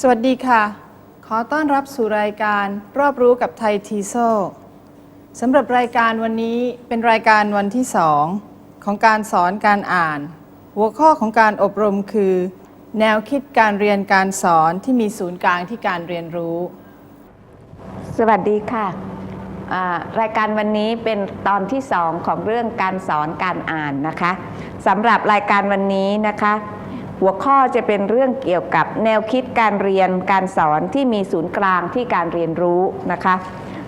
สวัสดีค่ะ ขอต้อนรับสู่รายการรอบรู้กับไทยทีโซสำหรับรายการวันนี้เป็นรายการวันที่สองของการสอนการอ่าน หัวข้อของการอบรมคือ แนวคิดการเรียนการสอนที่มีศูนย์กลางที่การเรียนรู้ สวัสดีค่ะรายการวันนี้เป็นตอนที่สองของเรื่องการสอนการอ่านนะคะสำหรับรายการวันนี้นะคะ หัวข้อจะเป็นเรื่องเกี่ยวกับแนวคิดการเรียนการสอนที่มีศูนย์กลางที่การเรียนรู้นะคะ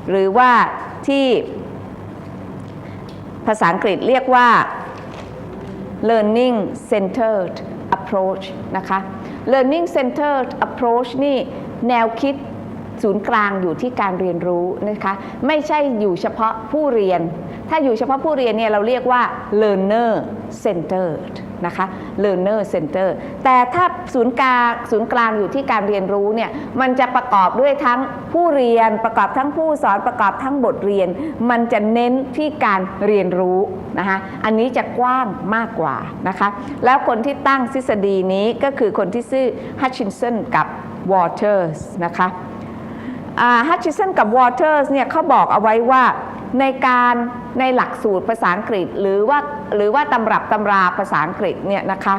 หรือว่าที่ภาษาอังกฤษเรียกว่า learning centered approach นะคะ learning centered approach นี่แนวคิดศูนย์กลางอยู่ที่การเรียนรู้นะคะ ไม่ใช่อยู่เฉพาะผู้เรียน ถ้าอยู่เฉพาะผู้เรียนเนี่ยเราเรียกว่า learner centered นะคะ learner center แต่ถ้าศูนย์กลางศูนย์กลางอยู่ที่การเรียนรู้เนี่ยมันจะประกอบด้วยทั้งผู้เรียนประกอบทั้งผู้สอนประกอบทั้งบทเรียน มันจะเน้นที่การเรียนรู้นะคะอันนี้จะกว้างมากกว่านะคะแล้วคนที่ตั้งทฤษฎีนี้ก็คือคนที่ชื่อ Hutchinson กับ Waters นะคะ ฮัตชิสันกับวอเตอร์สเนี่ยเขาบอกเอาไว้ว่าในการในหลักสูตรภาษาอังกฤษ หรือว่าหรือว่าตำรับตำราภาษาอังกฤษเนี่ยนะคะ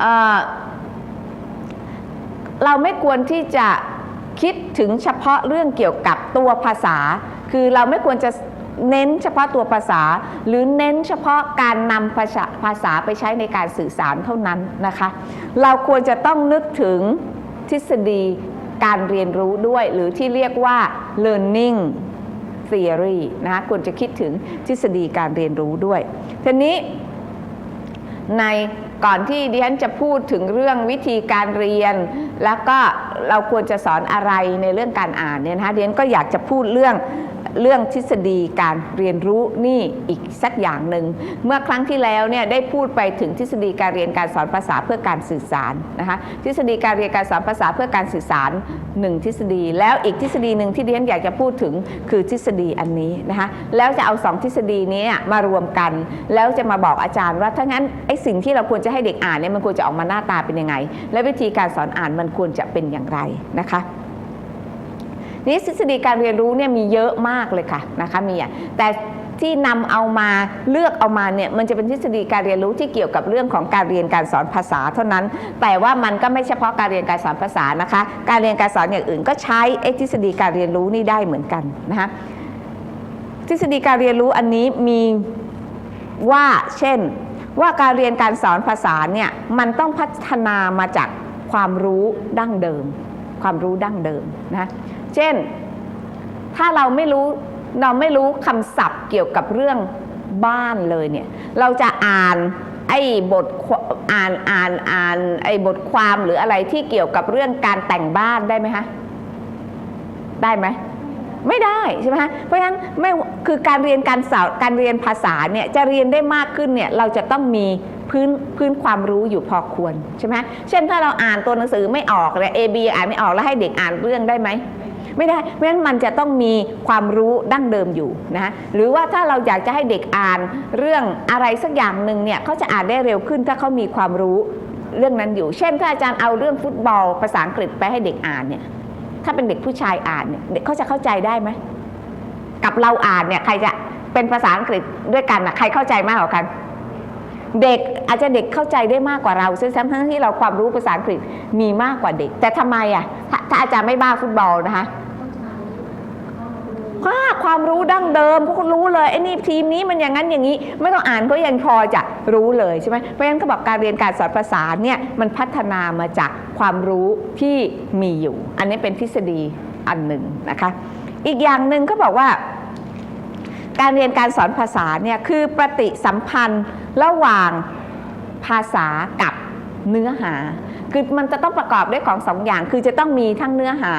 เเราไม่ควรที่จะคิดถึงเฉพาะเรื่องเกี่ยวกับตัวภาษา คือเราไม่ควรจะเน้นเฉพาะตัวภาษา หรือเน้นเฉพาะการนำภาษาภาษาไปใช้ในการสื่อสารเท่านั้นนะคะ เราควรจะต้องนึกถึงทฤษฎี การเรียนรู้ด้วยหรือที่เรียกว่า learning theory นะคะควรจะคิดถึงทฤษฎีการเรียนรู้ด้วยทีนี้ในก่อนที่ดิฉันจะพูดถึงเรื่องวิธีการเรียน แล้วก็เราควรจะสอนอะไรในเรื่องการอ่านเนี่ยนะคะดิฉันก็อยากจะพูดเรื่อง เรื่องทฤษฎีการเรียนรู้นี่อีกสักอย่างหนึ่งเมื่อครั้งที่แล้วเนี่ยได้พูดไปถึงทฤษฎีการเรียนการสอนภาษาเพื่อการสื่อสารนะคะทฤษฎีการเรียนการสอนภาษาเพื่อการสื่อสารหนึ่งทฤษฎี แล้วอีกทฤษฎีหนึ่งที่ดิฉันอยากจะพูดถึงคือทฤษฎีอันนี้นะคะแล้วจะเอาสองทฤษฎีนี้มารวมกัน แล้วจะมาบอกอาจารย์ว่าถ้างั้นไอ้สิ่งที่เราควรจะให้เด็กอ่านเนี่ยมันควรจะออกมาหน้าตาเป็นยังไง และวิธีการสอนอ่านมันควรจะเป็นอย่างไรนะคะ นี่ทฤษฎีการเรียนรู้เนี่ยมีเยอะมากเลยค่ะนะคะมีอะแต่ที่นำเอามาเลือกเอามาเนี่ยมันจะเป็นทฤษฎีการเรียนรู้ที่เกี่ยวกับเรื่องของการเรียนการสอนภาษาเท่านั้น แต่ว่ามันก็ไม่เฉพาะการเรียนการสอนภาษานะคะ การเรียนการสอนอย่างอื่นก็ใช้ไอ้ทฤษฎีการเรียนรู้นี่ได้เหมือนกันนะคะทฤษฎีการเรียนรู้อันนี้มีว่าเช่นว่าการเรียนการสอนภาษาเนี่ยมันต้องพัฒนามาจากความรู้ดั้งเดิม ความรู้ดั้งเดิมนะ เช่น ถ้าเราไม่รู้เราไม่รู้คำศัพท์เกี่ยวกับเรื่องบ้านเลยเนี่ย เราจะอ่านไอ้บทอ่านอ่านอ่านไอ้บทความหรืออะไรที่เกี่ยวกับเรื่องการแต่งบ้านได้ไหมคะได้ไหมไม่ได้ใช่ไหมคะเพราะฉะนั้นไม่คือการเรียนการสอนการเรียนภาษาเนี่ยจะเรียนได้มากขึ้นเนี่ยเราจะต้องมีพื้นพื้นความรู้อยู่พอควรใช่ไหมเช่นถ้าเราอ่านตัวหนังสือไม่ออกเลย A B อ่านไม่ออกแล้วให้เด็กอ่านเรื่องได้ไหม ไม่ได้เพราะฉะนั้นมันจะต้องมีความรู้ดั้งเดิมอยู่นะหรือว่าถ้าเราอยากจะให้เด็กอ่านเรื่องอะไรสักอย่างหนึ่งเนี่ยเขาจะอ่านได้เร็วขึ้นถ้าเขามีความรู้เรื่องนั้นอยู่ เช่น ถ้าอาจารย์เอาเรื่องฟุตบอลภาษาอังกฤษไปให้เด็กอ่านเนี่ยถ้าเป็นเด็กผู้ชายอ่านเนี่ยเด็กเขาจะเข้าใจได้ไหมกับเราอ่านเนี่ยใครจะเป็นภาษาอังกฤษด้วยกันนะใครเข้าใจมากกว่ากัน เด็กอาจจะเด็กเข้าใจได้มากกว่าเราซึ่งทั้งที่เราความรู้ภาษาอังกฤษมีมากกว่าเด็ก แต่ทำไมอะถ้าอาจารย์ไม่บ้าฟุตบอลนะคะ ความรู้ดั้งเดิม พวกคุณรู้เลยไอ้นี่ทีมนี้มันอย่างนั้นอย่างนี้ ไม่ต้องอ่านก็ยังพอจะรู้เลยใช่ไหมเพราะฉะนั้นเขาบอกการเรียนการสอนภาษาเนี่ยมันพัฒนามาจากความรู้ที่มีอยู่ อันนี้เป็นทฤษฎีอันหนึ่งนะคะ อีกอย่างหนึ่งก็บอกว่า การเรียนการสอนภาษาเนี่ยคือปฏิสัมพันธ์ระหว่างภาษากับเนื้อหา คือมันจะต้องประกอบด้วยของสองอย่าง คือจะต้องมีทั้งเนื้อหา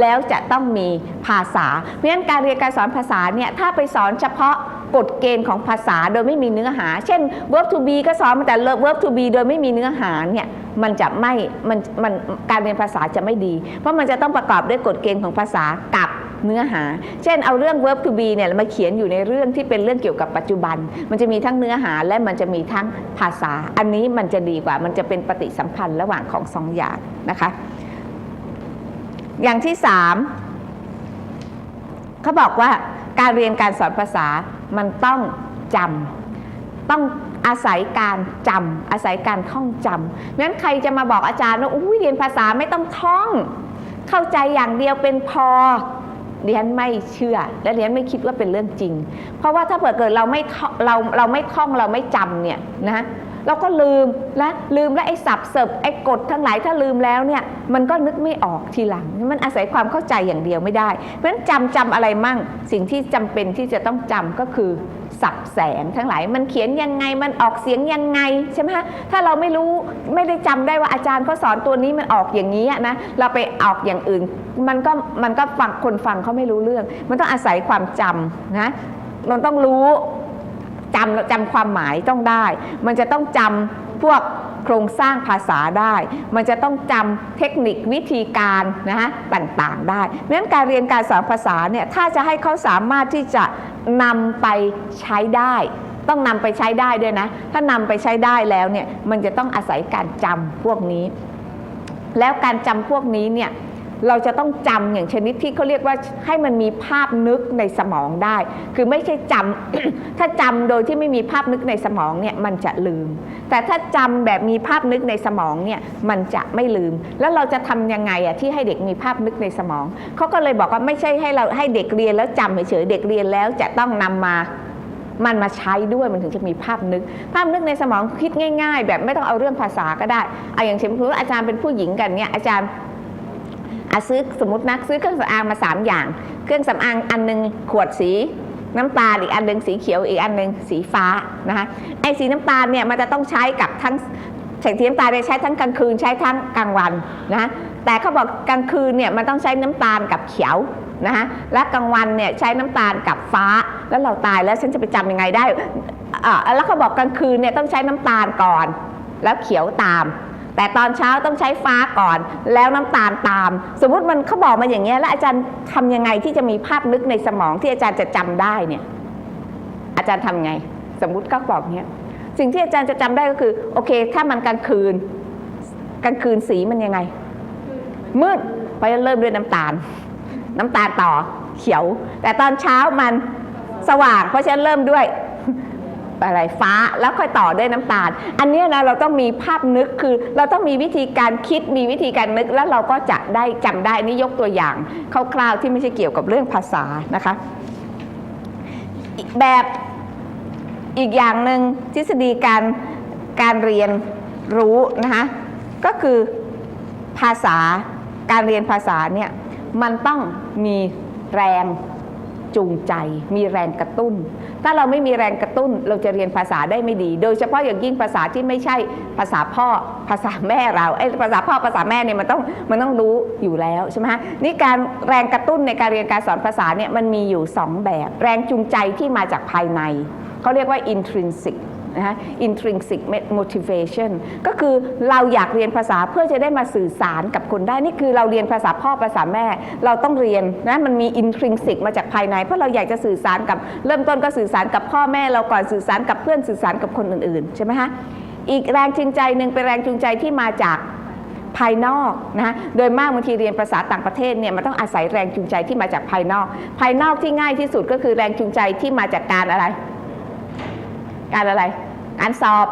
แล้วจะต้องมีภาษา เพราะฉะนั้นการเรียนการสอนภาษาเนี่ยถ้าไปสอนเฉพาะกฎเกณฑ์ของภาษาโดยไม่มีเนื้อหา เช่น verb to be ก็สอนมาแต่ verb to be โดยไม่มีเนื้อหาเนี่ยมันจะไม่มันมันการเรียนภาษาจะไม่ดี เพราะมันจะต้องประกอบด้วยกฎเกณฑ์ของภาษากับ เนื้อหา เช่นเอาเรื่อง verb to be เนี่ยมาเขียนอยู่ในเรื่องที่เป็นเรื่องเกี่ยวกับปัจจุบัน มันจะมีทั้งเนื้อหาและมันจะมีทั้งภาษา อันนี้มันจะดีกว่า มันจะเป็นปฏิสัมพันธ์ระหว่างของสองอย่างนะคะ อย่างที่สามเขาบอกว่าการเรียนการสอนภาษามันต้องจำต้องอาศัยการจำอาศัยการท่องจำงั้นใครจะมาบอกอาจารย์ว่าอุ้ยเรียนภาษาไม่ต้องท่อง เข้าใจอย่างเดียวเป็นพอ เรียนไม่เชื่อ และเรียนไม่คิดว่าเป็นเรื่องจริง เพราะว่าถ้าเกิดเกิดเราไม่เราเราไม่ท่องเราไม่จำเนี่ยนะเราก็ลืมและลืมและไอ้สับเสิบไอ้กฎทั้งหลายถ้าลืมแล้วเนี่ยมันก็นึกไม่ออกทีหลัง มันอาศัยความเข้าใจอย่างเดียวไม่ได้ เพราะฉะนั้นจำจำอะไรมั่ง สิ่งที่จำเป็นที่จะต้องจำก็คือ สับแสงทั้งหลายมันเขียนยังไงมันออกเสียงยังไงใช่ไหมคะถ้าเราไม่รู้ไม่ได้จำได้ว่าอาจารย์เขาสอนตัวนี้มันออกอย่างนี้นะเราไปออกอย่างอื่น มันก็มันก็ฟังคนฟังเขาไม่รู้เรื่อง มันต้องอาศัยความจำนะมันต้องรู้จำจำความหมายต้องได้ มันจะต้องจำ พวกโครงสร้างภาษาได้ มันจะต้องจำเทคนิควิธีการนะฮะต่างๆได้เพราะนั้นการเรียนการสอนภาษาเนี่ยถ้าจะให้เขาสามารถที่จะนำไปใช้ได้ต้องนำไปใช้ได้ด้วยนะ ถ้านำไปใช้ได้แล้วเนี่ย มันจะต้องอาศัยการจำพวกนี้ แล้วการจำพวกนี้เนี่ย เราจะต้องจำอย่างชนิดที่เขาเรียกว่าให้มันมีภาพนึกในสมองได้ คือไม่ใช่จำถ้าจำโดยที่ไม่มีภาพนึกในสมองเนี่ยมันจะลืม แต่ถ้าจำแบบมีภาพนึกในสมองเนี่ยมันจะไม่ลืม แล้วเราจะทำยังไงอะที่ให้เด็กมีภาพนึกในสมอง เขาก็เลยบอกว่าไม่ใช่ให้เราให้เด็กเรียนแล้วจำเฉยๆเด็กเรียนแล้วจะต้องนำมามันมาใช้ด้วยมันถึงจะมีภาพนึก ภาพนึกในสมองคิดง่าย ๆ แบบไม่ต้องเอาเรื่องภาษาก็ได้อาอย่างเช่นว่าอาจารย์เป็นผู้หญิงกันเนี่ยอาจารย์ อาซื้อสมมตินักซื้อเครื่องสำอางมา 3 อย่าง เครื่องสำอางอันหนึงขวดสีน้ำตาลอีกอันหนึ่งสีเขียวอีกอันหนึ่งสีฟ้านะคะไอ้สีน้ำตาลเนี่ยมันจะต้องใช้กับทั้งแสงสีน้ำตาลใช้ทั้งกลางคืนใช้ทั้งกลางวันนะแต่เขาบอกกลางคืนเนี่ยมันต้องใช้น้ำตาลกับเขียวนะคะและกลางวันเนี่ยใช้น้ำตาลกับฟ้าแล้วเราตายแล้วฉันจะไปจำยังไงได้อ่าแล้วเขาบอกกลางคืนเนี่ยต้องใช้น้ำตาลก่อน แล้วเขียวตาม แต่ตอนเช้าต้องใช้ฟ้าก่อน แล้วน้ำตาลตาม สมมุติมันเขาบอกมาอย่างเงี้ยแล้วอาจารย์ทำยังไงที่จะมีภาพนึกในสมองที่อาจารย์จะจำได้เนี่ยอาจารย์ทำไง สมมุติก็บอกเนี้ยสิ่งที่อาจารย์จะจำได้ก็คือ โอเค ถ้ามันกลางคืนกลางคืนสีมันยังไง มืดเพราะฉะเริ่มด้วยน้ำตาล น้ำตาลต่อเขียว แต่ตอนเช้ามันสว่าง เพราะฉะนั้นเริ่มด้วย อะไรฟ้าแล้วค่อยต่อด้วยน้ำตาล อันนี้นะเราต้องมีภาพนึกคือ เราต้องมีวิธีการคิดมีวิธีการนึกแล้วเราก็จะได้จำได้นี่ยกตัวอย่างคร่าวๆที่ไม่ใช่เกี่ยวกับเรื่องภาษานะคะแบบอีกอย่างหนึ่งทฤษฎีการการเรียนรู้นะคะก็คือภาษาการเรียนภาษาเนี่ยมันต้องมีแรงจูงใจ มีแรงกระตุ้น ถ้าเราไม่มีแรงกระตุ้นเราจะเรียนภาษาได้ไม่ดี โดยเฉพาะอย่างยิ่งภาษาที่ไม่ใช่ภาษาพ่อภาษาแม่เราไอ้ภาษาพ่อภาษาแม่เนี่ยมันต้องมันต้องรู้อยู่แล้วใช่ไหมฮะนี่การแรงกระตุ้นในการเรียนการสอนภาษาเนี่ยมันมีอยู่ 2 แบบ แรงจูงใจที่มาจากภายในเขาเรียกว่า intrinsic นะฮะ intrinsic motivation ก็คือเราอยากเรียนภาษาเพื่อจะได้มาสื่อสารกับคนได้ นี่คือเราเรียนภาษาพ่อภาษาแม่ เราต้องเรียนนะมันมี intrinsic มาจากภายใน เพราะเราอยากจะสื่อสารกับเริ่มต้นก็สื่อสารกับพ่อแม่เราก่อนสื่อสารกับเพื่อนสื่อสารกับคนอื่นๆใช่ไหมฮะอีกแรงจูงใจหนึ่งเป็นแรงจูงใจที่มาจากภายนอกนะโดยมากบางทีเรียนภาษาต่างประเทศเนี่ยมันต้องอาศัยแรงจูงใจที่มาจากภายนอก ภายนอกที่ง่ายที่สุดก็คือแรงจูงใจที่มาจากการอะไร การอะไรการสอบ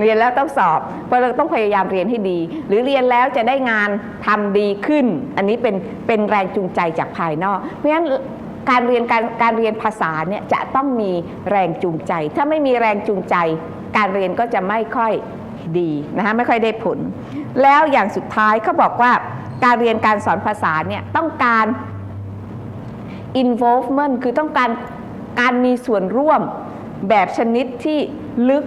เรียนแล้วต้องสอบ เพราะเราต้องพยายามเรียนให้ดี หรือเรียนแล้วจะได้งานทำดีขึ้น อันนี้เป็นเป็นแรงจูงใจจากภายนอก เพราะฉะนั้นการเรียนการการเรียนภาษาเนี่ยจะต้องมีแรงจูงใจ ถ้าไม่มีแรงจูงใจ การเรียนก็จะไม่ค่อยดีนะคะไม่ค่อยได้ผล แล้วอย่างสุดท้ายเขาบอกว่าการเรียนการสอนภาษาเนี่ยต้องการ involvement คือต้องการการมีส่วนร่วม แบบชนิดที่ลึก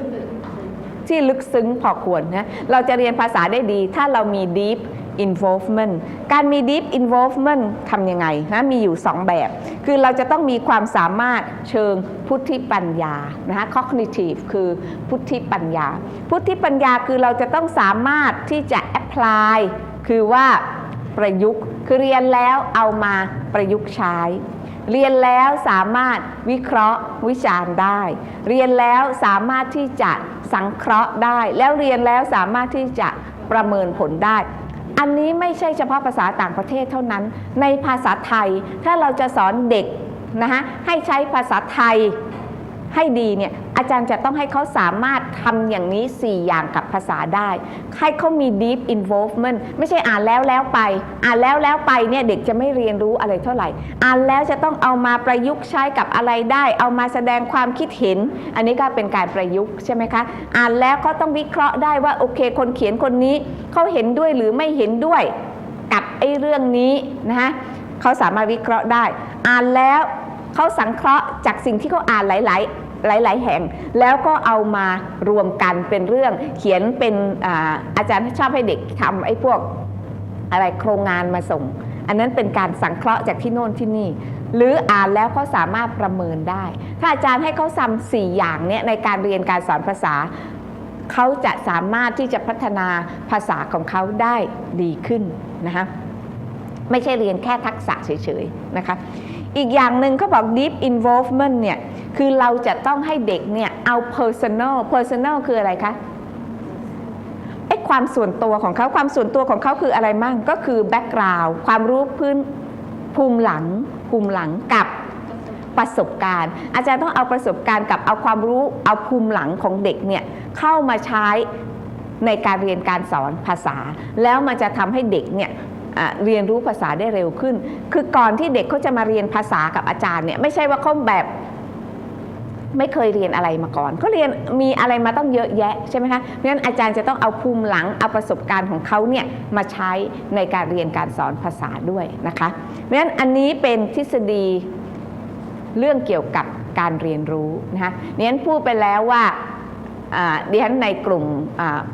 ที่ลึกซึ้งพอควรนะเราจะเรียนภาษาได้ดี ถ้าเรามี deep involvement การมี deep involvement ทำยังไงนะมีอยู่ 2 แบบ คือเราจะต้องมีความสามารถเชิงพุทธิปัญญานะคะ cognitive คือพุทธิปัญญา พุทธิปัญญาคือเราจะต้องสามารถที่จะ apply คือว่าประยุกต์คือเรียนแล้วเอามาประยุกต์ใช้ เรียนแล้วสามารถวิเคราะห์วิจารณ์ได้ เรียนแล้วสามารถที่จะสังเคราะห์ได้ แล้วเรียนแล้วสามารถที่จะประเมินผลได้ อันนี้ไม่ใช่เฉพาะภาษาต่างประเทศเท่านั้น ในภาษาไทยถ้าเราจะสอนเด็กนะคะให้ใช้ภาษาไทย ให้ดีเนี่ยอาจารย์จะต้องให้เขาสามารถทำอย่างนี้ 4 อย่างกับภาษาได้ ให้เขามี deep involvement ไม่ใช่อ่านแล้วแล้วไป อ่านแล้วแล้วไปเนี่ยเด็กจะไม่เรียนรู้อะไรเท่าไหร่ อ่านแล้วจะต้องเอามาประยุกต์ใช้กับอะไรได้ เอามาแสดงความคิดเห็น อันนี้ก็เป็นการประยุกต์ใช่ไหมคะ อ่านแล้วก็ต้องวิเคราะห์ได้ว่าโอเค คนเขียนคนนี้เขาเห็นด้วยหรือไม่เห็นด้วยกับไอ้เรื่องนี้นะคะเขาสามารถวิเคราะห์ได้ อ่านแล้วเขาสังเคราะห์จากสิ่งที่เขาอ่านหลาย ๆ หลาย ๆ แห่ง แล้วก็เอามารวมกันเป็นเรื่องเขียนเป็นอาอาจารย์ชอบให้เด็กทำไอ้พวกอะไรโครงงานมาส่ง อันนั้นเป็นการสังเคราะห์จากที่โน่นที่นี่ หรืออ่านแล้วเขาสามารถประเมินได้ ถ้าอาจารย์ให้เขาทำสี่อย่างเนี้ยในการเรียนการสอนภาษาเขาจะสามารถที่จะพัฒนาภาษาของเขาได้ดีขึ้นนะคะไม่ใช่เรียนแค่ทักษะเฉยๆนะคะ อีกอย่างหนึ่งเขาบอก deep involvement เนี่ย คือเราจะต้องให้เด็กเนี่ย เอา personal personal คืออะไรคะไอ้ความส่วนตัวของเขาความส่วนตัวของเขาคืออะไรมั่ง ก็คือ background ความรู้พื้นภูมิหลัง ภูมิหลังกับประสบการณ์ อาจารย์ต้องเอาประสบการณ์กับเอาความรู้เอาภูมิหลังของเด็กเนี่ย เข้ามาใช้ในการเรียนการสอนภาษา แล้วมันจะทำให้เด็กเนี่ย เรียนรู้ภาษาได้เร็วขึ้น คือก่อนที่เด็กเขาจะมาเรียนภาษากับอาจารย์เนี่ยไม่ใช่ว่าเขาแบบไม่เคยเรียนอะไรมาก่อนเขาเรียนมีอะไรมาต้องเยอะแยะใช่ไหมคะเพราะฉะนั้นอาจารย์จะต้องเอาภูมิหลังเอาประสบการณ์ของเขาเนี่ยมาใช้ในการเรียนการสอนภาษาด้วยนะคะเพราะฉะนั้นอันนี้เป็นทฤษฎีเรื่องเกี่ยวกับการเรียนรู้นะคะเนียนพูดไปแล้วว่า ดิฉันในกลุ่ม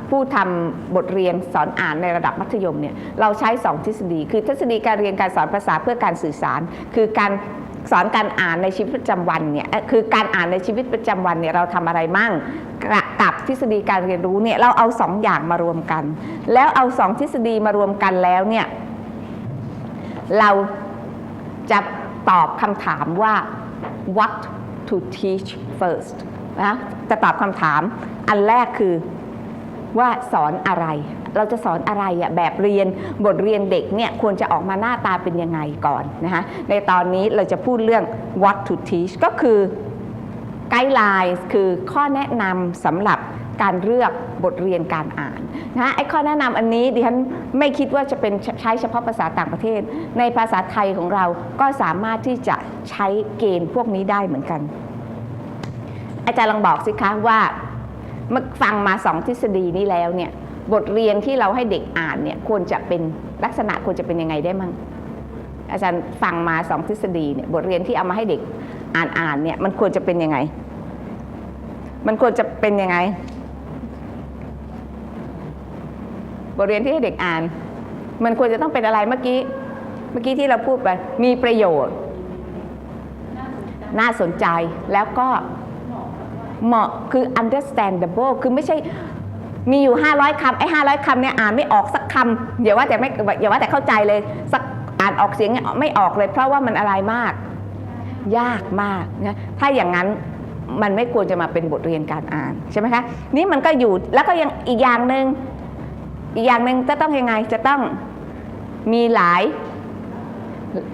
ผู้ทำบทเรียนสอนอ่านในระดับมัธยมเนี่ยเราใช้ 2 ทฤษฎี คือทฤษฎีการเรียนการสอนภาษาเพื่อการสื่อสาร คือการสอนการอ่านในชีวิตประจำวันเนี่ยคือการอ่านในชีวิตประจำวันเนี่ยเราทำอะไรมั่งกะกับทฤษฎีการเรียนรู้เนี่ยเราเอาสองอย่างมารวมกัน แล้วเอาสองทฤษฎีมารวมกันแล้วเนี่ยเราจะตอบคำถามว่า what to teach first นะจะตอบคำถาม อันแรกคือว่าสอนอะไร เราจะสอนอะไรอะแบบเรียนบทเรียนเด็กเนี่ยควรจะออกมาหน้าตาเป็นยังไงก่อนนะคะในตอนนี้เราจะพูดเรื่อง what to teach ก็คือไกด์ไลน์คือข้อแนะนำสำหรับการเลือกบทเรียนการอ่านนะไอ้ข้อแนะนำอันนี้ดิฉันไม่คิดว่าจะเป็นใช้เฉพาะภาษาต่างประเทศ ในภาษาไทยของเราก็สามารถที่จะใช้เกณฑ์พวกนี้ได้เหมือนกัน อาจารย์ลองบอกสิคะว่าเมื่อฟังมาสองทฤษฎีนี้แล้วเนี่ยบทเรียนที่เราให้เด็กอ่านเนี่ยควรจะเป็นลักษณะควรจะเป็นยังไงได้มั่งอาจารย์ฟังมาสองทฤษฎีเนี่ยบทเรียนที่เอามาให้เด็กอ่านอ่านเนี่ยมันควรจะเป็นยังไง มันควรจะเป็นยังไง บทเรียนที่ให้เด็กอ่าน มันควรจะต้องเป็นอะไรเมื่อกี้เมื่อกี้ที่เราพูดไปมีประโยชน์ น่าสนใจแล้วก็ เหมาะคือ understandable คือไม่ใช่มีอยู่ 500คำไอ้500คำเนี่ยอ่านไม่ออกสักคำอย่าว่าแต่ไม่อย่าว่าแต่เข้าใจเลยสักอ่านออกเสียงเนี่ยไม่ออกเลย เพราะว่ามันอะไรมาก ยากมากนะถ้าอย่างนั้นมันไม่ควรจะมาเป็นบทเรียนการอ่านใช่ไหมคะนี่มันก็อยู่แล้วก็ยังอีกอย่างหนึ่งอีกอย่างหนึ่งจะต้องยังไงจะต้องมีหลาย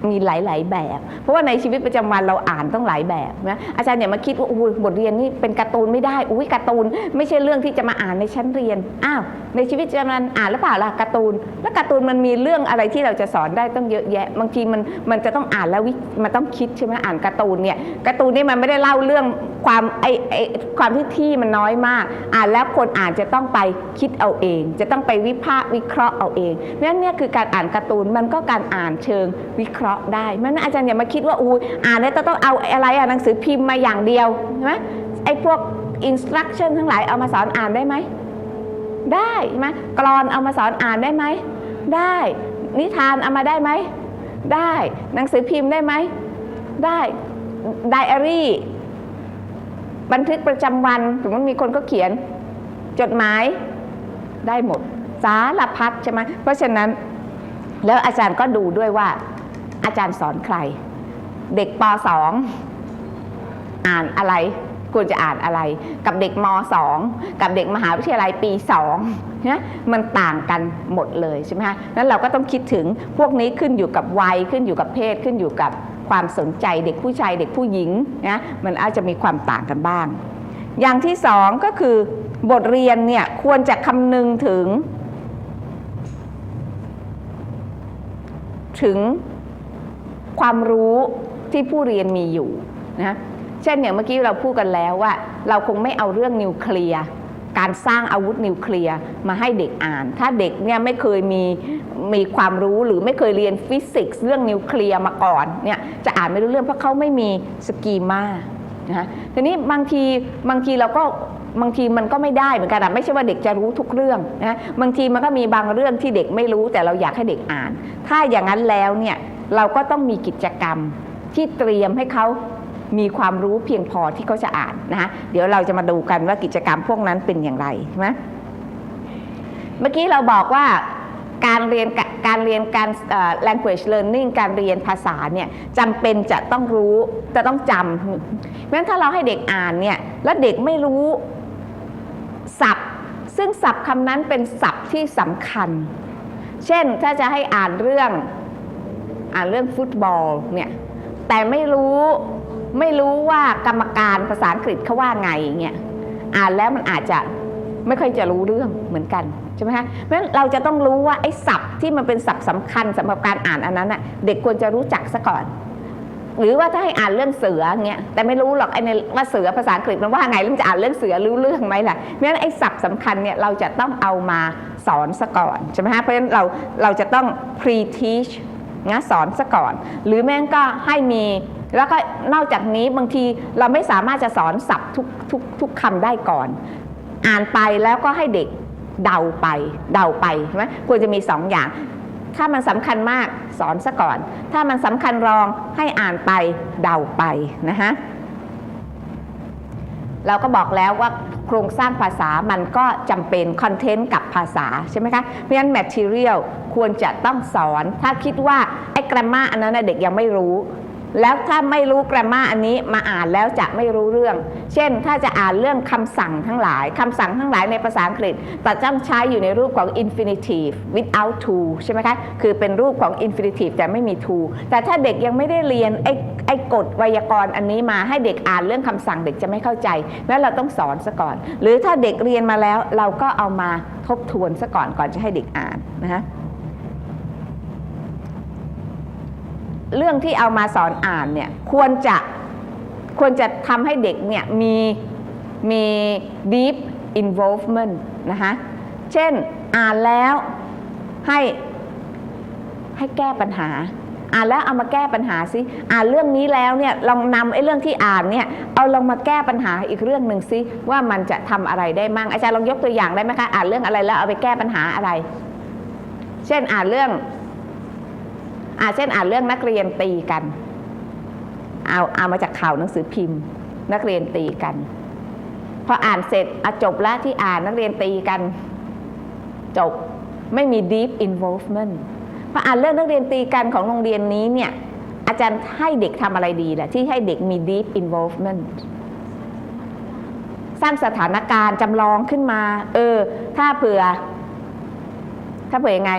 มีหลาย ๆ แบบ เพราะว่าในชีวิตประจำวันเราอ่านต้องหลายแบบนะอาจารย์อย่ามาคิดว่าโอ้ยบทเรียนนี่เป็นการ์ตูนไม่ได้อุ้ยการ์ตูน ไม่ใช่เรื่องที่จะมาอ่านในชั้นเรียนอ้าวในชีวิตประจำวันอ่านหรือเปล่าล่ะการ์ตูน แล้วการ์ตูนมันมีเรื่องอะไรที่เราจะสอนได้ต้องเยอะแยะ บางทีมันมันจะต้องอ่านแล้ววิมันต้องคิดใช่ไหมอ่านการ์ตูนเนี่ยการ์ตูนนี่มันไม่ได้เล่าเรื่องความไอไอความที่ที่มันน้อยมาก อ่านแล้วคนอ่านจะต้องไปคิดเอาเอง จะต้องไปวิพากษ์วิเคราะห์เอาเองเพราะฉะนั้นเนี่ยคือการอ่านการ์ตูนมันก็การอ่านเชิงวิเคราะห์ได้เพราะฉะนั้นอาจารย์อย่ามาคิดว่าอูอ่านแล้วจะต้องเอาอะไรอะหนังสือพิมพ์มาอย่างเดียวใช่ไหมไอ้พวกอินสตรั c ชั่นทั้งหลายเอามาสอนอ่านได้ไหมได้ใช่ไหมกรอนเอามาสอนอ่านได้ไหมได้ นิทานเอามาได้ไหมได้หนังสือพิมพ์ได้ไหมได้ไดอารี่บันทึกประจำวันสมมติมีคนก็เขียน จดหมายได้หมด สารพัดใช่ไหมเพราะฉะนั้นแล้วอาจารย์ก็ดูด้วยว่า อาจารย์สอนใคร เด็กป .2 อ่านอะไรควรจะอ่านอะไร กับเด็กม 2 กับเด็กมหาวิทยาลัยปี2นะมันต่างกันหมดเลยใช่ไหมคะนั้นเราก็ต้องคิดถึงพวกนี้ขึ้นอยู่กับวัยขึ้นอยู่กับเพศขึ้นอยู่กับความสนใจเด็กผู้ชายเด็กผู้หญิงนะมันอาจจะมีความต่างกันบ้าง อย่างที่สองก็คือบทเรียนเนี่ยควรจะคำนึงถึง ถึง ความรู้ที่ผู้เรียนมีอยู่นะเช่นอย่างเมื่อกี้เราพูดกันแล้วว่า เราคงไม่เอาเรื่องนิวเคลียร์การสร้างอาวุธนิวเคลียร์มาให้เด็กอ่าน ถ้าเด็กเนี่ยไม่เคยมีมีความรู้หรือไม่เคยเรียนฟิสิกส์เรื่องนิวเคลียร์มาก่อนเนี่ยจะอ่านไม่รู้เรื่องเพราะเขาไม่มีสกีมานะทีนี้บางทีบางทีเราก็ บางทีมันก็ไม่ได้เหมือนกันอะไม่ใช่ว่าเด็กจะรู้ทุกเรื่องนะบางทีมันก็มีบางเรื่องที่เด็กไม่รู้แต่เราอยากให้เด็กอ่าน ถ้าอย่างนั้นแล้วเนี่ยเราก็ต้องมีกิจกรรมที่เตรียมให้เขามีความรู้เพียงพอที่เขาจะอ่านนะคะเดี๋ยวเราจะมาดูกันว่ากิจกรรมพวกนั้นเป็นอย่างไรใช่ไหมเมื่อกี้เราบอกว่าการเรียนการเรียนการ language learning การเรียนภาษาเนี่ยจำเป็นจะต้องรู้จะต้องจำเพราะฉะนั้นถ้าเราให้เด็กอ่านเนี่ยแล้วเด็กไม่รู้ ศัพท์ ซึ่งศัพท์คำนั้นเป็นศัพท์ที่สำคัญ เช่นถ้าจะให้อ่านเรื่องอ่านเรื่องฟุตบอลเนี่ยแต่ไม่รู้ไม่รู้ว่ากรรมการภาษาอังกฤษเขาว่าไงเงี้ยอ่านแล้วมันอาจจะไม่ค่อยจะรู้เรื่องเหมือนกันใช่ไหมคะเพราะฉะนั้นเราจะต้องรู้ว่าไอ้ศัพท์ที่มันเป็นศัพท์สำคัญสำหรับการอ่านอันนั้นน่ะเด็กควรจะรู้จักซะก่อน หรือว่าถ้าให้อ่านเรื่องเสือเงี้ยแต่ไม่รู้หรอกไอ้ในว่าเสือภาษาอังกฤษมันว่าไงแล้วมันจะอ่านเรื่องเสือรู้เรื่องไหมล่ะเพราะฉะนั้นไอ้ศัพท์สำคัญเนี่ยเราจะต้องเอามาสอนซะก่อนใช่ไหมฮะเพราะฉะนั้นเราเราจะต้อง pre teach นะสอนซะก่อน หรือแม่งก็ให้มีแล้วก็นอกจากนี้บางทีเราไม่สามารถจะสอนศัพท์ทุกทุกทุกคำได้ก่อน อ่านไปแล้วก็ให้เด็กเดาไปเดาไปใช่ไหมควรจะมีสองอย่าง ถ้ามันสำคัญมากสอนซะก่อน ถ้ามันสำคัญรองให้อ่านไปเดาไปนะฮะเราก็บอกแล้วว่าโครงสร้างภาษามันก็จำเป็นคอนเทนต์กับภาษาใช่ไหมคะ เพราะฉะนั้น material ควรจะต้องสอน ถ้าคิดว่า ไอ้ grammar อันนั้นเด็กยังไม่รู้ แล้วถ้าไม่รู้ grammar อันนี้มาอ่านแล้วจะไม่รู้เรื่อง เช่น ถ้าจะอ่านเรื่องคำสั่งทั้งหลายคำสั่งทั้งหลายในภาษาอังกฤษต่ต้องใช้อยู่ในรูปของ infinitive without to ใช่ไหมคะ คือเป็นรูปของ infinitive แต่ไม่มี to แต่ถ้าเด็กยังไม่ได้เรียนไอ้ไอ้กฎไวยากรณ์อันนี้มาให้เด็กอ่านเรื่องคำสั่งเด็กจะไม่เข้าใจแล้วเราต้องสอนซะก่อน หรือถ้าเด็กเรียนมาแล้วเราก็เอามาทบทวนซะก่อนก่อนจะให้เด็กอ่านนะฮะ เรื่องที่เอามาสอนอ่านเนี่ยควรจะควรจะทำให้เด็กเนี่ยมีมี deep involvement นะคะเช่นอ่านแล้วให้ให้แก้ปัญหา อ่านแล้วเอามาแก้ปัญหาสิอ่านเรื่องนี้แล้วเนี่ยลองนำไอ้เรื่องที่อ่านเนี่ยเอาลองมาแก้ปัญหาอีกเรื่องหนึ่งสิว่ามันจะทำอะไรได้มั่งอาจารย์ลองยกตัวอย่างได้ไหมคะอ่านเรื่องอะไรแล้วเอาไปแก้ปัญหาอะไร เช่นอ่านเรื่อง อ่าเช่นอ่านเรื่องนักเรียนตีกัน เอาเอามาจากข่าวหนังสือพิมพ์ นักเรียนตีกัน พออ่านเสร็จอจบแล้วที่อ่านนักเรียนตีกัน จบไม่มี deep involvement พออ่านเรื่องนักเรียนตีกันของโรงเรียนนี้เนี่ย อาจารย์ให้เด็กทำอะไรดีล่ะที่ให้เด็กมี deep involvement สร้างสถานการณ์จำลองขึ้นมา เออ ถ้าเผื่อ ถ้าเผื่อยังไง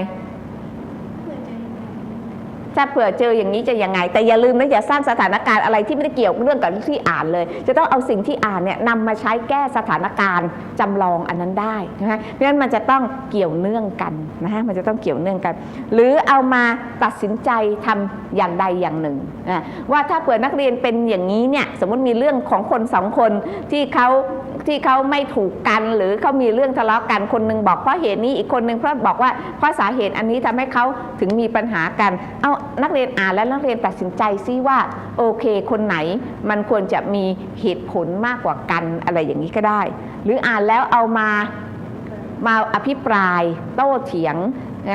ถ้าเผื่อเจออย่างนี้จะยังไง แต่อย่าลืมนะอย่าสร้างสถานการณ์อะไรที่ไม่ได้เกี่ยวเรื่องกับที่อ่านเลย จะต้องเอาสิ่งที่อ่านเนี่ยนำมาใช้แก้สถานการณ์จำลองอันนั้นได้นะคะเพราะฉะนั้นมันจะต้องเกี่ยวเนื่องกันนะฮะมันจะต้องเกี่ยวเนื่องกัน หรือเอามาตัดสินใจทำอย่างใดอย่างหนึ่งนะว่าถ้าเผื่อนักเรียนเป็นอย่างนี้เนี่ยสมมติมีเรื่องของคนสองคนที่เขาที่เขาไม่ถูกกัน หรือเขามีเรื่องทะเลาะกันคนหนึงบอกเพราะเหตุนี้อีกคนหนึงเพราะบอกว่าเพราะสาเหตุอันนี้ทำให้เขาถึงมีปัญหากัน เอานักเรียนอ่านแล้วนักเรียนตัดสินใจซิว่าโอเค คนไหนมันควรจะมีเหตุผลมากกว่ากันอะไรอย่างนี้ก็ได้ หรืออ่านแล้วเอามามาอภิปรายโต้เถียง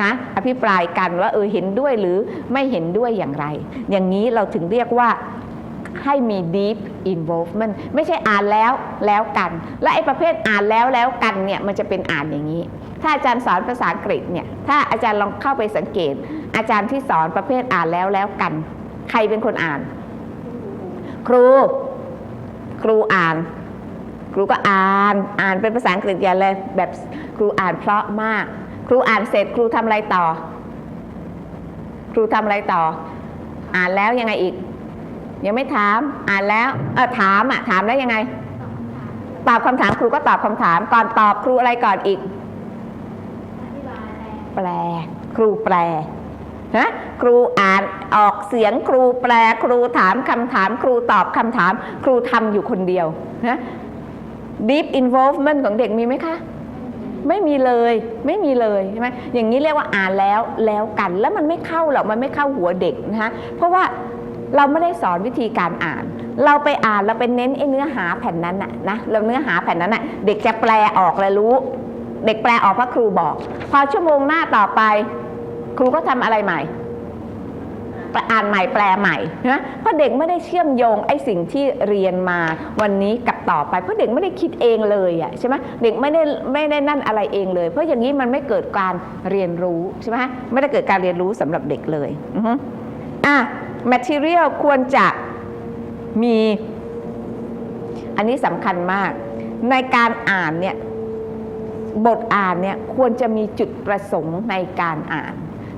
นะอภิปรายกันว่าเออเห็นด้วยหรือไม่เห็นด้วยอย่างไร อย่างนี้เราถึงเรียกว่า ให้มี deep involvement ไม่ใช่อ่านแล้วแล้วกัน และไอ้ประเภทอ่านแล้วแล้วกันเนี่ยมันจะเป็นอ่านอย่างนี้ ถ้าอาจารย์สอนภาษาอังกฤษเนี่ยถ้าอาจารย์ลองเข้าไปสังเกต อาจารย์ที่สอนประเภทอ่านแล้วแล้วกัน ใครเป็นคนอ่าน ครู ครูอ่านครูก็อ่านอ่านเป็นภาษาอังกฤษอย่าเลยแบบครูอ่านเพราะมาก ครูอ่านเสร็จครูทำอะไรต่อ ครูทำอะไรต่อ อ่านแล้วยังไงอีก ยังไม่ถาม อ่านแล้วเออถามอะถามแล้วยังไง ตอบคำถามครูก็ตอบคำถาม ก่อนตอบครูอะไรก่อนอีก แปล ครูแปลฮะครูอ่านออกเสียงครูแปล ครูถามคำถาม ครูตอบคำถาม ครูทำอยู่คนเดียวนะ deep involvement ของเด็กมีไหมคะ ไม่มีเลยไม่มีเลยใช่ไหมอย่างนี้เรียกว่าอ่านแล้วแล้วกันแล้วมันไม่เข้าหรอกมันไม่เข้าหัวเด็กนะคะเพราะว่า เราไม่ได้สอนวิธีการอ่าน เราไปอ่านเราไปเน้นไอ้เนื้อหาแผ่นนั้นน่ะนะเราเนื้อหาแผ่นนั้นน่ะเด็กจะแปลออกเลยรู้ เด็กแปลออกเพราะครูบอก พอชั่วโมงหน้าต่อไป ครูก็ทำอะไรใหม่อ่านใหม่แปลใหม่นะเพราะเด็กไม่ได้เชื่อมโยงไอ้สิ่งที่เรียนมาวันนี้กับต่อไป เพราะเด็กไม่ได้คิดเองเลยอะใช่ไหมเด็กไม่ได้ไม่ได้นั่นอะไรเองเลย เพราะอย่างนี้มันไม่เกิดการเรียนรู้ใช่ไหมไม่ได้เกิดการเรียนรู้สำหรับเด็กเลยอะ material ควรจะมี อันนี้สำคัญมาก ในการอ่านเนี่ยบทอ่านเนี่ยควรจะมีจุดประสงค์ในการอ่าน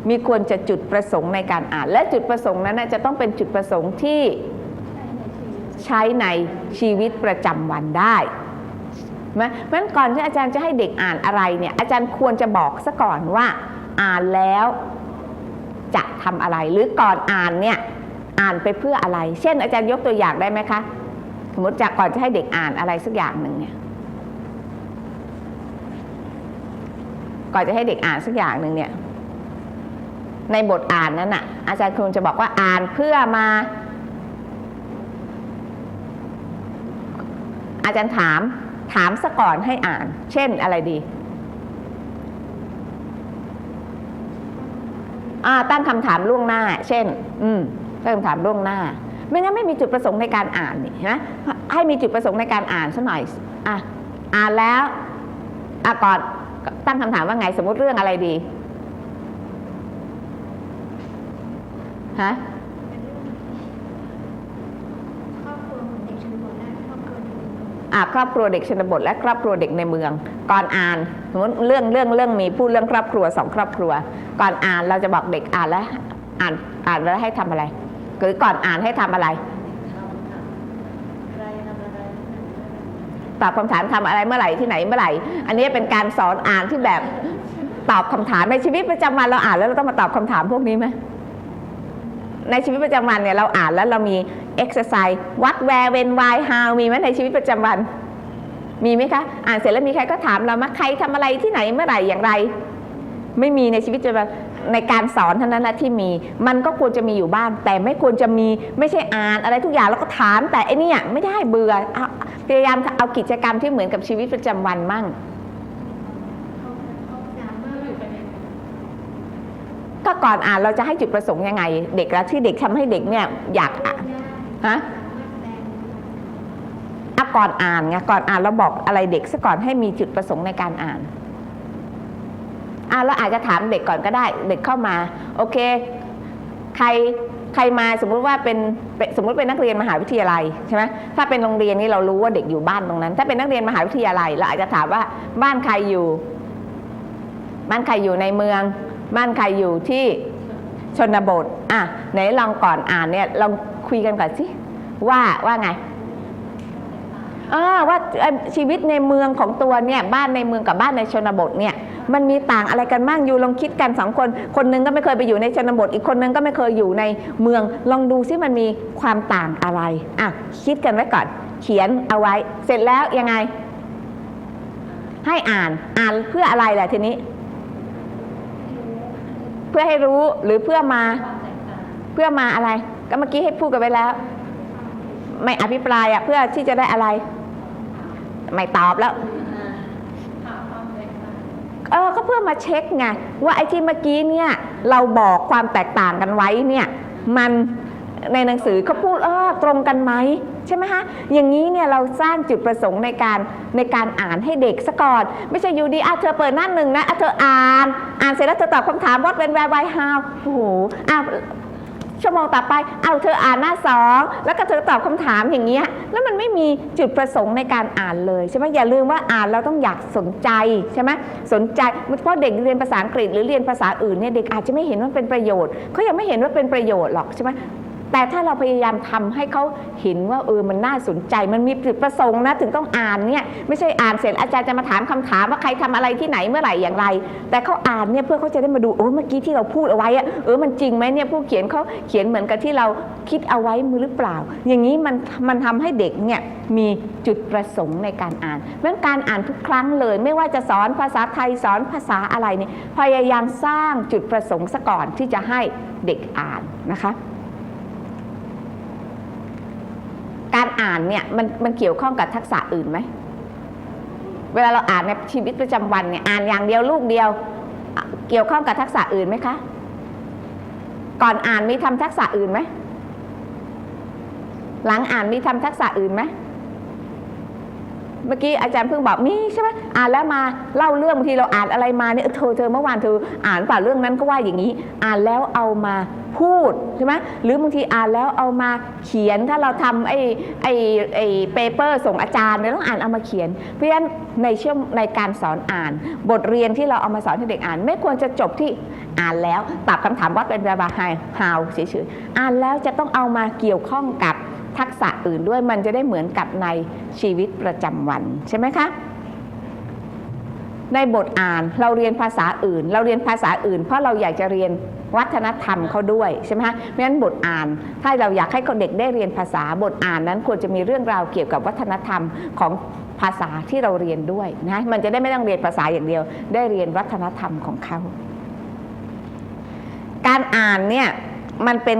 มีควรจะจุดประสงค์ในการอ่าน และจุดประสงค์นั้นนจะต้องเป็นจุดประสงค์ที่ใช้ในชีวิตประจำวันได้ไหมเพราะฉะนั้นก่อนที่อาจารย์จะให้เด็กอ่านอะไรเนี่ยอาจารย์ควรจะบอกซะก่อนว่า อ่านแล้วจะทำอะไร หรือก่อนอ่านเนี่ย อ่านไปเพื่ออะไร เช่น อาจารย์ยกตัวอย่างได้ไหมคะ สมมติจากก่อนจะให้เด็กอ่านอะไรสักอย่างหนึ่งเนี่ย ก่อนจะให้เด็กอ่านสักอย่างหนึ่งเนี่ย ในบทอ่านนั้นน่ะ อาจารย์ครูจะบอกว่าอ่านเพื่อมา อาจารย์ถามถามซะก่อนให้อ่าน เช่นอะไรดีอ่าตั้งคำถามล่วงหน้า เช่น อืม ตั้งคำถามล่วงหน้า ไม่งั้นไม่มีจุดประสงค์ในการอ่านนี่เห็นไหมให้มีจุดประสงค์ในการอ่านซะหน่อยอะอ่านแล้วอะก่อนตั้งคำถามว่าไงสมมุติเรื่องอะไรดีฮะครอบครัวของเด็กชนบทและครอบครัวเด็กในเมืองอ่าครอบครัวเด็กชนบทและครอบครัวเด็กในเมือง ก่อนอ่านสมมติเรื่องเรื่องเรื่องมีพูดเรื่องครอบครัวสองครอบครัว ก่อนอ่านเราจะบอกเด็กอ่านแล้วอ่านอ่านแล้วให้ทำอะไร หรือก่อนอ่านให้ทำอะไร ตอบคำถามทำอะไรเมื่อไหร่ที่ไหนเมื่อไหร่ อันนี้เป็นการสอนอ่านที่แบบตอบคำถามในชีวิตประจำวันเราอ่านแล้วเราต้องมาตอบคำถามพวกนี้ไหมในชีวิตประจำวันเนี่ยเราอ่านแล้วเรามี exercise what where when why how มีไหมในชีวิตประจำวัน มีไหมคะ อ่านเสร็จแล้วมีใครก็ถามเรามาใครทำอะไรที่ไหนเมื่อไหร่อย่างไร ไม่มีในชีวิตประจำวัน ในการสอนเท่านั้นแหละที่มี มันก็ควรจะมีอยู่บ้างแต่ไม่ควรจะมีไม่ใช่อ่านอะไรทุกอย่างแล้วก็ถามแต่ไอ้นี่ไม่ได้เบื่อเอาพยายามเอากิจกรรมที่เหมือนกับชีวิตประจำวันมั่งก็ก่อนอ่านเราจะให้จุดประสงค์ยังไง เด็กแล้วที่เด็กทำให้เด็กเนี่ยอยากอ่านฮะอะก่อนอ่านไงก่อนอ่านเราบอกอะไรเด็กซะก่อนให้มีจุดประสงค์ในการอ่าน อะเราอาจจะถามเด็กก่อนก็ได้เด็กเข้ามา โอเค ใครใครมาสมมุติว่าเป็นสมมุติเป็นนักเรียนมหาวิทยาลัยใช่ไหมถ้าเป็นโรงเรียนนี่เรารู้ว่าเด็กอยู่บ้านตรงนั้น ถ้าเป็นนักเรียนมหาวิทยาลัยเราอาจจะถามว่าบ้านใครอยู่ บ้านใครอยู่ในเมือง บ้านใครอยู่ที่ชนบทอะไหนลองก่อนอ่านเนี่ยลองคุยกันก่อนสิว่าว่าไง ออว่าชีวิตในเมืองของตัวเนี่ยบ้านในเมืองกับบ้านในชนบทเนี่ยมันมีต่างอะไรกันบ้างอยู่ลองคิดกันสองคน คนหนึงก็ไม่เคยไปอยู่ในชนบท อีกคนนึงก็ไม่เคยอยู่ในเมือง ลองดูซิมันมีความต่างอะไรอะคิดกันไว้ก่อน เขียนเอาไว้ เสร็จแล้วยังไง ให้อ่านอ่านเพื่ออะไรแหละทีนี้ เพื่อให้รู้หรือเพื่อมา เพื่อมาอะไร ก็เมื่อกี้ให้พูดกันไปแล้ว ไม่อภิปรายอะเพื่อที่จะได้อะไร ไม่ตอบแล้วเออก็เพื่อมาเช็คไงว่าไอ้ที่เมื่อกี้เนี่ยเราบอกความแตกต่างกันไว้เนี่ยมันในหนังสือเขาพูดเออตรงกันไหมใช่ไหมคะอย่างนี้เนี่ยเราสร้างจุดประสงค์ในการในการอ่านให้เด็กซะก่อน ไม่ใช่อยู่ดีอะเธอเปิดหน้าหนึ่งนะอะเธออ่าน อ่านเสร็จแล้วเธอตอบคำถาม what when where why how โอ้โหอะ ชั่วโมงต่อไป เอาเธออ่านหน้าสองแล้วก็เธอตอบคำถามอย่างเงี้ยแล้วมันไม่มีจุดประสงค์ในการอ่านเลยใช่ไหมอย่าลืมว่าอ่านเราต้องอยากสนใจใช่ไหมสนใจเพราะเด็กเรียนภาษาอังกฤษหรือเรียนภาษาอื่นเนี่ยเด็กอาจจะไม่เห็นว่าเป็นประโยชน์เขายังไม่เห็นว่าเป็นประโยชน์หรอกใช่ไหม แต่ถ้าเราพยายามทำให้เขาเห็นว่าเออมันน่าสนใจ มันมีจุดประสงค์นะถึงต้องอ่านเนี่ยไม่ใช่อ่านเสร็จอาจารย์จะมาถามคำถามว่าใครทำอะไรที่ไหนเมื่อไหร่อย่างไร แต่เขาอ่านเนี่ยเพื่อเขาจะได้มาดูโอ้เมื่อกี้ที่เราพูดเอาไว้อะเออมันจริงไหมเนี่ยผู้เขียนเขาเขียนเหมือนกับที่เราคิดเอาไว้มือหรือเปล่า อย่างนี้มันมันทำให้เด็กเนี่ยมีจุดประสงค์ในการอ่านเพราะการอ่านทุกครั้งเลย ไม่ว่าจะสอนภาษาไทยสอนภาษาอะไรเนี่ยพยายามสร้างจุดประสงค์ซะก่อนที่จะให้เด็กอ่านนะคะ การอ่านเนี่ยมันมันเกี่ยวข้องกับทักษะอื่นไหมเวลาเราอ่านในชีวิตประจำวันเนี่ยอ่านอย่างเดียวลูกเดียว เกี่ยวข้องกับทักษะอื่นไหมคะ ก่อนอ่านมีทำทักษะอื่นไหมหลังอ่านมีทำทักษะอื่นไหม เมื่อกี้อาจารย์เพิ่งบอกมีใช่ไหมอ่านแล้วมาเล่าเรื่องบางทีเราอ่านอะไรมาเนี่ยเธอเธอเมื่อวานเธออ่านป่าเรื่องนั้นก็ว่าอย่างนี้ อ่านแล้วเอามาพูดใช่ไหมหรือบางทีอ่านแล้วเอามาเขียนถ้าเราทำไอ้ไอ้ไอ้เปเปอร์ส่งอาจารย์เราต้องอ่านเอามาเขียน เพราะฉะนั้นในเชื่อมในการสอนอ่าน บทเรียนที่เราเอามาสอนให้เด็กอ่าน ไม่ควรจะจบที่อ่านแล้วตอบคำถามว่าเป็นแบบไฮฮาวเฉยๆอ่านแล้วจะต้องเอามาเกี่ยวข้องกับ ทักษะอื่นด้วยมันจะได้เหมือนกับในชีวิตประจำวันใช่ไหมคะในบทอ่านเราเรียนภาษาอื่น เราเรียนภาษาอื่น เพราะเราอยากจะเรียนวัฒนธรรมเขาด้วยใช่ไหมคะเพราะฉะนั้นบทอ่านถ้าเราอยากให้เด็กได้เรียนภาษาบทอ่านนั้นควรจะมีเรื่องราวเกี่ยวกับวัฒนธรรมของภาษาที่เราเรียนด้วยนะมันจะได้ไม่ต้องเรียนภาษาอย่างเดียว ได้เรียนวัฒนธรรมของเขา การอ่านเนี่ยมันเป็น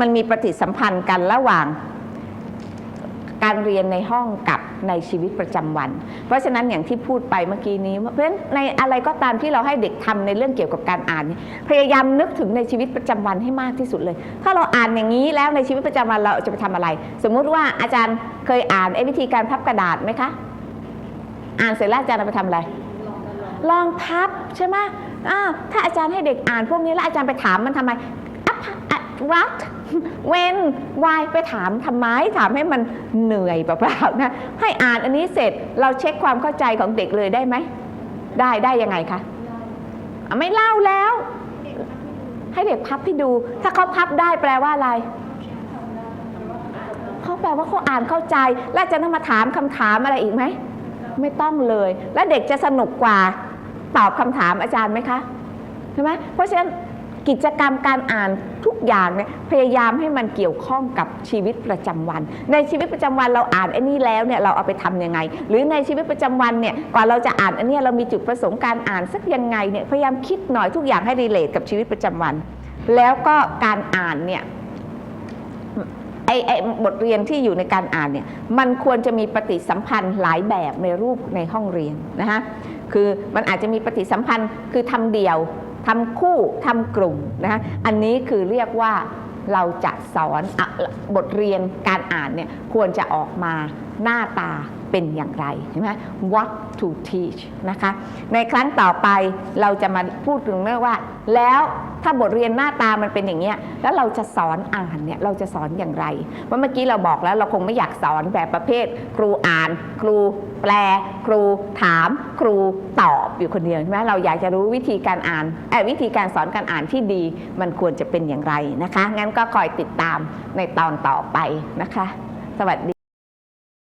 มันมีปฏิสัมพันธ์กันระหว่างการเรียนในห้องกับในชีวิตประจำวัน เพราะฉะนั้นอย่างที่พูดไปเมื่อกี้นี้ เพราะฉะนั้นในอะไรก็ตามที่เราให้เด็กทำในเรื่องเกี่ยวกับการอ่าน พยายามนึกถึงในชีวิตประจำวันให้มากที่สุดเลย ถ้าเราอ่านอย่างนี้แล้วในชีวิตประจำวันเราจะไปทำอะไร สมมุติว่าอาจารย์เคยอ่านไอ้วิธีการพับกระดาษไหมคะ อ่านเสร็จแล้วอาจารย์เอาไปทำอะไร ลองพับใช่ไหมถ้าอาจารย์ให้เด็กอ่านพวกนี้แล้วอาจารย์ไปถามมันทำไม what when why ไปถามทำไมถามให้มันเหนื่อยเปล่าๆนะให้อ่านอันนี้เสร็จเราเช็คความเข้าใจของเด็กเลยได้ไหม ได้ได้ยังไงคะไม่เล่าแล้ว ให้เด็กพับให้ดู ถ้าเขาพับได้แปลว่าอะไรเขาแปลว่าเขาอ่านเข้าใจ แล้วอาจะต้องมาถามคำถามอะไรอีกไหมไม่ต้องเลย แล้วเด็กจะสนุกกว่าตอบคำถามอาจารย์ไหมคะใช่ไหมเพราะฉะนั้น กิจกรรมการอ่านทุกอย่างเนี่ยพยายามให้มันเกี่ยวข้องกับชีวิตประจำวัน ในชีวิตประจำวันเราอ่านไอ้นี่แล้วเนี่ยเราเอาไปทำยังไง หรือในชีวิตประจำวันเนี่ยก่อนเราจะอ่านอันนี้เรามีจุดประสงค์การอ่านสักยังไงเนี่ยพยายามคิดหน่อยทุกอย่างให้รีเลทกับชีวิตประจำวัน แล้วก็การอ่านเนี่ยไอ้ไอ้บทเรียนที่อยู่ในการอ่านเนี่ยมันควรจะมีปฏิสัมพันธ์หลายแบบในรูปในห้องเรียนนะคะคือมันอาจจะมีปฏิสัมพันธ์คือทำเดี่ยว ทำคู่ทำกลุ่มนะคะอันนี้คือเรียกว่าเราจะสอนอบทเรียนการอ่านเนี่ยควรจะออกมาหน้าตา เป็นอย่างไรใช่ไหม what to teach นะคะในครั้งต่อไปเราจะมาพูดถึงเรื่องว่า แล้วถ้าบทเรียนหน้าตามันเป็นอย่างเงี้ยแล้วเราจะสอนอ่านเนี่ยเราจะสอนอย่างไรเพราะเมื่อกี้เราบอกแล้วเราคงไม่อยากสอนแบบประเภท ครูอ่าน ครูแปล ครูถาม ครูตอบอยู่คนเดียวใช่ไหมเราอยากจะรู้วิธีการอ่านเออวิธีการสอนการอ่านที่ดีมันควรจะเป็นอย่างไรนะคะ งั้นก็คอยติดตามในตอนต่อไปนะคะ สวัสดี